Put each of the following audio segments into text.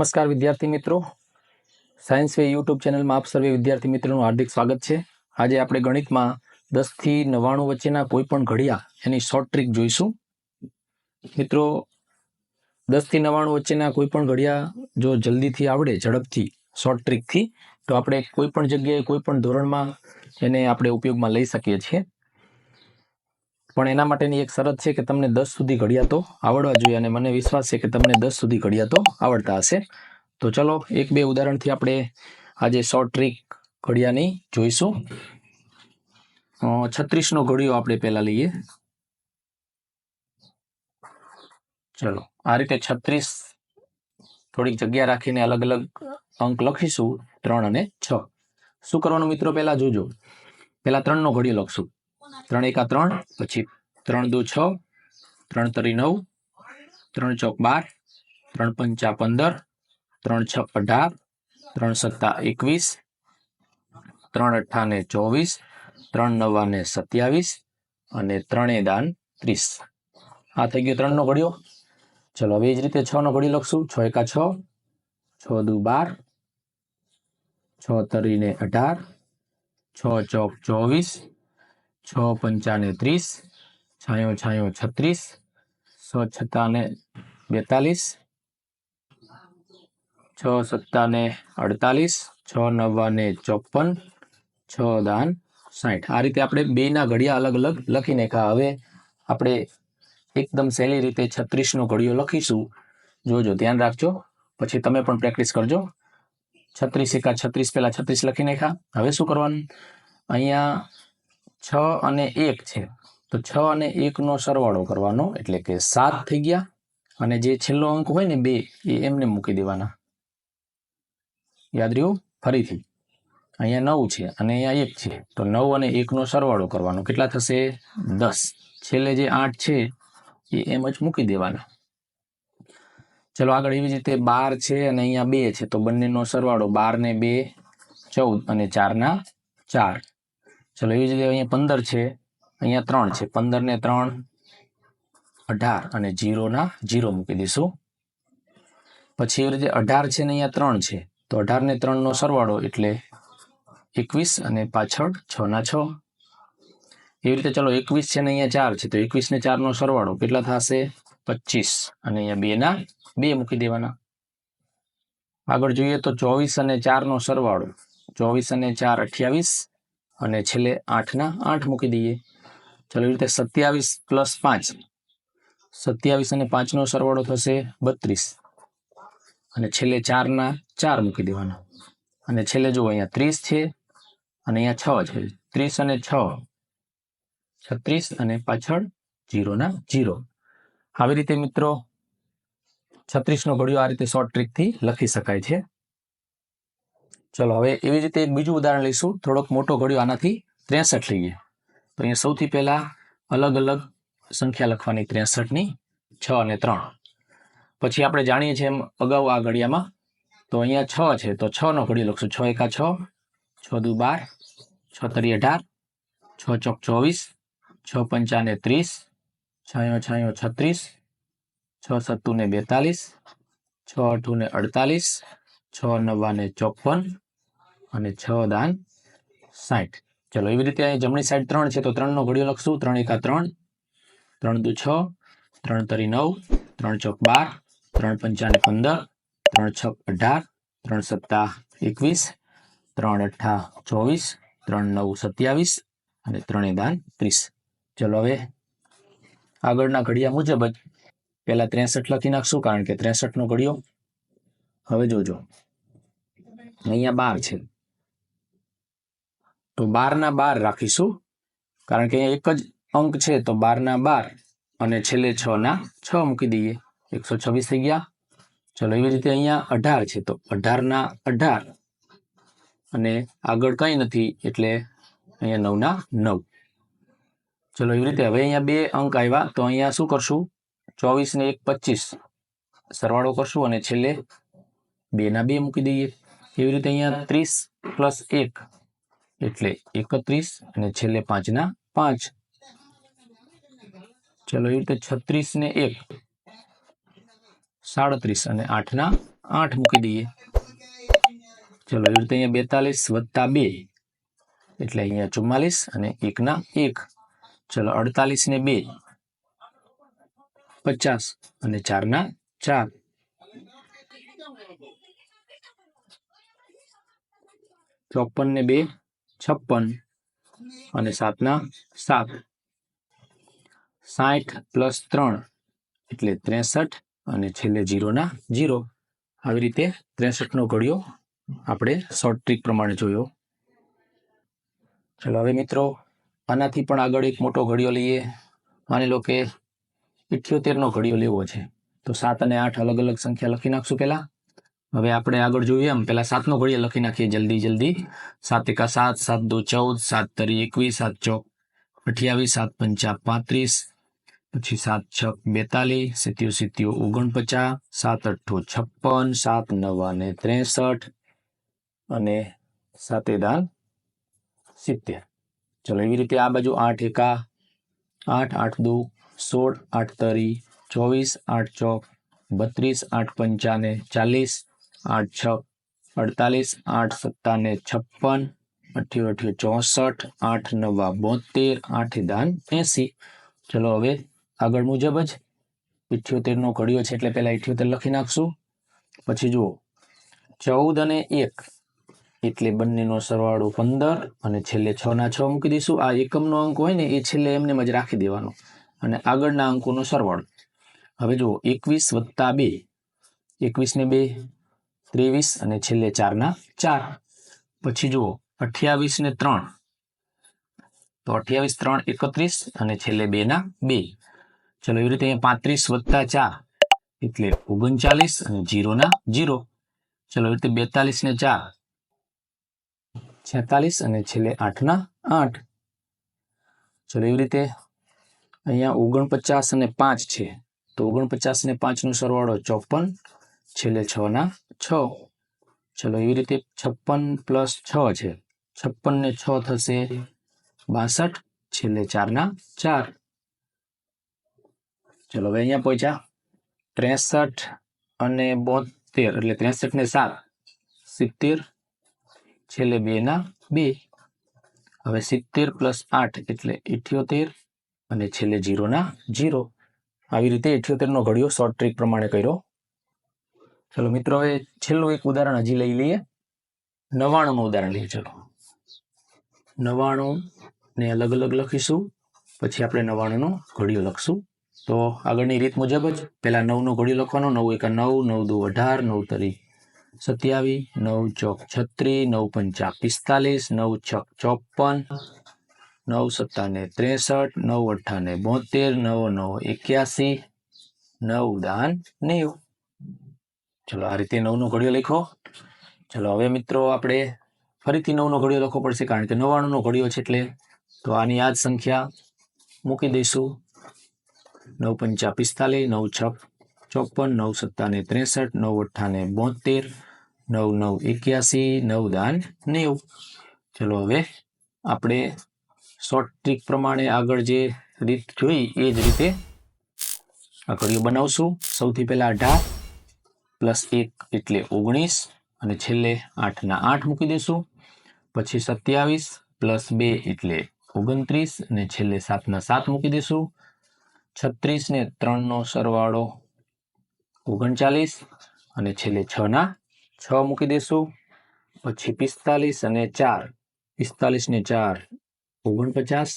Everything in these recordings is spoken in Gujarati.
નમસ્કાર વિદ્યાર્થી મિત્રો. સાયન્સ વે યુટ્યુબ ચેનલમાં આપ સર્વે વિદ્યાર્થી મિત્રોનું હાર્દિક સ્વાગત છે. આજે આપણે ગણિતમાં દસથી નવ્વાણું વચ્ચેના કોઈ પણ ઘડિયા એની શોર્ટ ટ્રીક જોઈશું. મિત્રો દસથી નવ્વાણું વચ્ચેના કોઈ પણ ઘડિયા જો જલ્દીથી આવડે, ઝડપથી શોર્ટ ટ્રીકથી તો આપણે કોઈ પણ જગ્યાએ કોઈ પણ ધોરણમાં એને આપણે ઉપયોગમાં લઈ શકીએ છીએ. પણ એના માટેની એક શરત છે કે તમને દસ સુધી ઘડિયાતો આવડવા જોઈએ અને મને વિશ્વાસ છે કે તમને દસ સુધી ઘડિયાતો આવડતા હશે. તો ચલો, એક બે ઉદાહરણથી આપણે આજે શોર્ટ ટ્રીક ઘડિયાની જોઈશું. છત્રીસનો ઘડિયો આપણે પહેલાં લઈએ. ચલો, આ રીતે છત્રીસ થોડીક જગ્યા રાખીને અલગ અલગ અંક લખીશું, ત્રણ અને છ. શું કરવાનું મિત્રો, પહેલાં જોજો. પહેલાં ત્રણનો ઘડિયો લખશું. ત્રણ એકા ત્રણ, પછી ત્રણ દુ છ, ત્રણ તરી નવ, ત્રણ ચોક બાર, ત્રણ પંચા પંદર, ત્રણ છ અઢાર, ત્રણ સત્તા એકવીસ, ત્રણ અઠ્ઠા ને ચોવીસ, ત્રણ નવા ને સત્યાવીસ અને ત્રણે દાન ત્રીસ. આ થઈ ગયો ત્રણનો ઘડિયો. ચલો હવે એ જ રીતે છ નો ઘડિયો લખશું. છ એકા છ છ દુ બાર, છ તરીને અઢાર, છ ચોક ચોવીસ છ પંચાને ત્રીસ, છાયો છાયો છત્રીસ, સો છત્તાને બેતાલીસ, છ સત્તાને અડતાલીસ, છ નવ્વાને ચોપન, છ દાન સાઠ આ રીતે આપણે બેના ઘડિયા અલગ અલગ લખી નાખ્યા. હવે આપણે એકદમ સહેલી રીતે છત્રીસનો ઘડિયો લખીશું. જોજો, ધ્યાન રાખજો. પછી તમે પણ પ્રેક્ટિસ કરજો. છત્રીસ એકા છત્રીસ પહેલા છત્રીસ લખી નાખ્યા. હવે શું કરવાનું? અહીંયા છ અને એક છે. તો છ અને એકનો સરવાળો કરવાનો એટલે કે સાત થઈ ગયા. અને જે છેલ્લો અંક હોય ને બે, એ એમને મૂકી દેવાના. યાદ રહ્યું? ફરીથી. અહીંયા નવ છે અને અહીંયા એક છે. તો નવ અને એકનો સરવાળો કરવાનો. કેટલા થશે? દસ. છેલ્લે જે આઠ છે, એ એમ જ મૂકી દેવાના. ચલો આગળ એવી રીતે બાર છે અને અહીંયા બે છે. તો બંનેનો સરવાળો બાર ને બે, ચૌદ અને ચારના ચાર. ચલો એવી જ રીતે અહીંયા પંદર છે, અહીંયા ત્રણ છે. પંદર ને ત્રણ, અઢાર અને જીરોના જીરો મૂકી દઈશું. પછી એવી રીતે અઢાર છે ને અહીંયા ત્રણ છે. તો અઢાર ને ત્રણનો સરવાળો એટલે એકવીસ અને પાછળ છ ના છ. એવી રીતે ચલો એકવીસ છે ને અહીંયા ચાર છે. તો એકવીસ ને ચારનો સરવાળો કેટલા થશે? પચીસ. અને અહીંયા બે ના બે મૂકી દેવાના. આગળ જોઈએ તો ચોવીસ અને ચારનો સરવાળો. ચોવીસ અને ચાર અઠ્યાવીસ. અને છેલ્લે આઠના, આઠ મૂકી દઈએ. ચાલો એવી રીતે સત્યાવીસ પ્લસ પાંચ. સત્યાવીસ અને પાંચનો સરવાળો થશે બત્રીસ. અને છેલ્લે ચારના, ચાર મૂકી દેવાના. અને છેલ્લે જુઓ, અહીંયા ત્રીસ છે અને અહીંયા છ છે. ત્રીસ અને છ. છત્રીસ અને પાછળ જીરોના જીરો. આવી રીતે મિત્રો, છત્રીસનો ઘડિયો આ રીતે શોર્ટ ટ્રીકથી લખી શકાય છે. ચલો, હવે એવી રીતે એક બીજું ઉદાહરણ લઈશું. થોડોક મોટો ઘડ્યો આનાથી ત્રેસઠ લઈએ. તો અહીંયા સૌથી પહેલા અલગ અલગ સંખ્યા લખવાની ત્રેસઠની છ અને ત્રણ. પછી આપણે જાણીએ છીએ એમ અગાઉ આ ઘડિયામાં. તો અહીંયા છ છે, તો છ નો ઘડિયો લખશું. છ એકા છ છ દુ બાર, છ તરી અઢાર, છ ચોક ચોવીસ, છ પંચાને ત્રીસ છાયો છાયો છત્રીસ, છ સત્તુ ને બેતાલીસ, છ અઠું ને અડતાલીસ છ નવ્વા ને ચોપન અને છ દાન સાઠ. ચલો, એવી રીતે અહીં જમણી સાઈડ ત્રણ છે, તો ત્રણનો ઘડિયો લખશું. ત્રણ એકા ત્રણ ત્રણ દુ છ, ત્રણ તરી નવ, ત્રણ ચોક બાર, ત્રણ પંચાને પંદર, ત્રણ છ અઢાર, ત્રણ સત્તા એકવીસ, ત્રણ અઠ્ઠા ચોવીસ, ત્રણ નવ સત્યાવીસ અને ત્રણે દાન ત્રીસ. ચલો, હવે આગળના ઘડિયા મુજબ જ પહેલાં ત્રેસઠ લખી નાખશું, કારણ કે ત્રેસઠનો ઘડિયો હવે જોજો. અહીંયા બાર છે. તો બાર ના બાર રાખીશું. કારણ કે એક જ અંક છે, તો બાર ના બાર અને છેલ્લે છ ના છ મૂકી દઈએ. એકસો છવ્વીસ થઈ ગયા. ચલો, એવી રીતે અહીંયા અઢાર છે. તો અઢાર ના અઢાર અને આગળ કંઈ નથી, એટલે અહીંયા નવ ના નવ. ચલો, એવી રીતે હવે અહીંયા બે અંક આવ્યા. તો અહીંયા શું કરશું? ચોવીસ ને એક પચીસ. સરવાળો કરશું અને છેલ્લે બે ના બે મૂકી દઈએ. એવી રીતે અહીંયા ત્રીસ પ્લસ એક એટલે એકત્રીસ અને છેલ્લે પાંચના પાંચ. ચલો, એવી રીતે છત્રીસ ને એક, સાડત્રીસ અને આઠના આઠ મૂકી દઈએ. ચલો, એવી રીતે અહીંયા બેતાલીસ વત્તા બે એટલે અહીંયા ચુમ્માલીસ અને એકના એક. ચલો, અડતાલીસ ને બે, પચાસ અને ચારના ચાર. ચોપન ને બે, છપ્પન અને સાતના સાત. સાઠ પ્લસ ત્રણ એટલે ત્રેસઠ અને છેલ્લે જીરોના જીરો. આવી રીતે ત્રેસઠનો ઘડિયો આપણે શોર્ટ ટ્રીક પ્રમાણે જોયો. ચલો હવે મિત્રો, આનાથી પણ આગળ એક મોટો ઘડિયો લઈએ. માની લો કે ઇઠ્યોતેરનો ઘડિયો લેવો છે. તો સાત અને આઠ અલગ અલગ સંખ્યા લખી નાખશું પહેલા. હવે આપણે આગળ જોઈએ. એમ પહેલાં સાતનો ઘડિયા લખી નાખીએ જલ્દી જલ્દી. સાત એકા સાત સાત દો ચૌદ, સાત તરી એકવીસ, સાત ચોક અઠ્યાવીસ, સાત પંચા પાંત્રીસ, પછી સાત છ બેતાલીસ, સિત્યો સિત્યો ઓગણપચાસ, સાત અઠ્ઠો છપ્પન, સાત નવા ને ત્રેસઠ અને સાતે દાન સિત્તેર. ચલો એવી રીતે આ બાજુ આઠ એકા આઠ આઠ દો સોળ, આઠ તરી ચોવીસ, આઠ ચોક બત્રીસ, આઠ પંચાને ચાલીસ આઠ, છ, અડતાલીસ, આઠ, સત્તાને છપ્પન અઠ્યો અઠ્યો ચોસઠ, આઠ નવા બોતેર આઠ દાન એસી. ચલો હવે આગળ મુજબ જ ઇઠ્યોતેરનો ઘડિયો છે એટલે પહેલાં ઇઠ્યોતેર લખી નાખશું. પછી જુઓ. ચૌદ અને એક એટલે બંનેનો સરવાળો પંદર અને છેલ્લે છ ના છ મૂકી દઈશું. આ એકમનો અંક હોય ને એ છેલ્લે એમને જ રાખી દેવાનો. અને આગળના અંકોનો સરવાળો. હવે જુઓ, એકવીસ વત્તા બે. એકવીસ ને બે ત્રેવીસ અને છેલ્લે ચારના ચાર. પછી જુઓ, અઠ્યાવીસ ને ત્રણ. તો અઠ્યાવીસ, ત્રણ, એકત્રીસ અને છેલ્લે બે ના બે. ચલો, એવી રીતે અહીંયા પાંત્રીસ વત્તા ચાર એટલે ઓગણચાલીસ અને જીરો ના જીરો. ચલો, એવી રીતે બેતાલીસ ને ચાર. છેતાલીસ અને છેલ્લે આઠ ના આઠ. ચલો, એવી રીતે અહીંયા ઓગણપચાસ અને પાંચ છે. તો ઓગણપચાસ ને પાંચનો સરવાળો ચોપન છેલ્લે છ ના, છ. ચલો એવી રીતે છપ્પન પ્લસ છ છે. છપ્પન ને છ થશે બાસઠ, છેલ્લે ચારના ચાર. ચલો હવે અહીંયા પહોંચ્યા. ત્રેસઠ અને બોતેર, એટલે ત્રેસઠ ને સાત. સિત્તેર, છેલ્લે બે ના, બે. હવે સિત્તેર પ્લસ આઠ એટલે ઇઠ્યોતેર અને છેલ્લે જીરો ના, જીરો. આવી રીતે ઇઠ્યોતેર નો ઘડિયો શોર્ટ ટ્રીક પ્રમાણે કર્યો. ચલો મિત્રો, હવે છેલ્લું એક ઉદાહરણ હજી લઈ લઈએ. નવાણું નું ઉદાહરણ લઈએ, ચલો. નવાણું ને અલગ અલગ લખીશું, પછી આપણે નવાણું નો ઘડિયો લખશું. તો આગળની રીત મુજબ જ પહેલાં નવ નો ઘડિયો લખવાનો, નવ એકા નવ નવ દો અઢાર, નવ તરી સત્યાવીસ નવ ચોક છત્રીસ નવ પંચા પિસ્તાલીસ, નવ છક ચોપન, નવ સત્તાને ત્રેસઠ, નવ અઠ્ઠાને બોતેર, નવ નવ એક્યાસી, નવ દાન નેવું. ચલો, આ રીતે નવનો ઘડિયો લખો. ચલો, હવે મિત્રો આપણે ફરીથી નવનો ઘડિયો લખવો પડશે, કારણ કે નવ્વાણુંનો ઘડિયો છે એટલે તો આની આ સંખ્યા મૂકી દઈશું. નવ પંચા પિસ્તાલીસ, નવ છ ચોપન, નવ સત્તાને ત્રેસઠ, નવ અઠ્ઠાને બોતેર, નવ નવ એક્યાસી, નવ દાન નેવું. ચલો, હવે આપણે શોર્ટ ટ્રીક પ્રમાણે આગળ જે રીત જોઈ, એ જ રીતે આ ઘડિયો બનાવશું. સૌથી પહેલાં અઢાર પ્લસ એક એટલે ઓગણીસ અને છેલ્લે આઠના આઠ મૂકી દઈશું. પછી સત્યાવીસ પ્લસ બે એટલે ઓગણત્રીસ અને છેલ્લે સાતના સાત મૂકી દઈશું. છત્રીસ ને ત્રણનો સરવાળો ઓગણચાલીસ અને છેલ્લે છના છ મૂકી દઈશું. પછી પિસ્તાલીસ અને ચાર પિસ્તાલીસ ને ચાર ઓગણપચાસ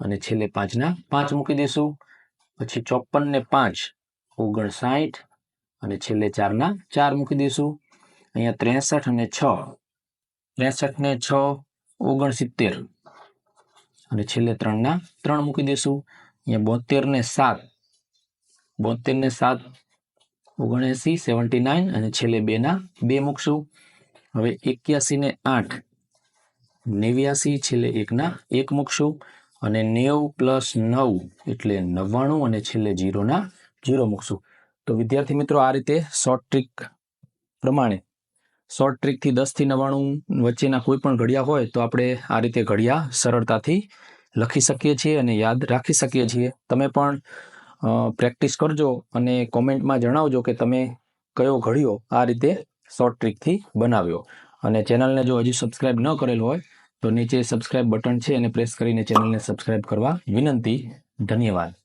અને છેલ્લે પાંચના પાંચ મૂકી દઈશું. પછી ચોપન ને પાંચ ઓગણસાઠ અને છેલ્લે ચારના, ચાર મૂકી દઈશું. અહીંયા ત્રેસઠ અને છ. ત્રેસઠ ને છ, ઓગણસિત્તેર. અને છેલ્લે ત્રણના, ત્રણ મૂકી દઈશું. અહીંયા બોતેર ને સાત. બોતેર ને સાત, ઓગણએંસી, સેવન્ટી નાઇન અને છેલ્લે બેના, બે મૂકશું. હવે એક્યાસી ને આઠ. નેવ્યાસી, છેલ્લે એકના, એક મૂકશું. અને નેવ પ્લસ નવ એટલે નવ્વાણું અને છેલ્લે જીરોના, જીરો મૂકશું. તો વિદ્યાર્થી મિત્રો, આ રીતે શોર્ટ ટ્રીક પ્રમાણે શોર્ટ ટ્રીકથી દસથી નવ્વાણું વચ્ચેના કોઈ પણ ઘડિયા હોય તો આપણે આ રીતે ઘડિયા સરળતાથી લખી શકીએ છીએ અને યાદ રાખી શકીએ છીએ. તમે પણ પ્રેક્ટિસ કરજો અને કોમેન્ટમાં જણાવજો કે તમે કયો ઘડિયો આ રીતે શોર્ટ ટ્રીકથી બનાવ્યો. અને ચેનલને જો હજી સબસ્ક્રાઇબ ન કરેલ હોય તો નીચે સબસ્ક્રાઇબ બટન છે એને પ્રેસ કરીને ચેનલને સબસ્ક્રાઇબ કરવા વિનંતી. ધન્યવાદ.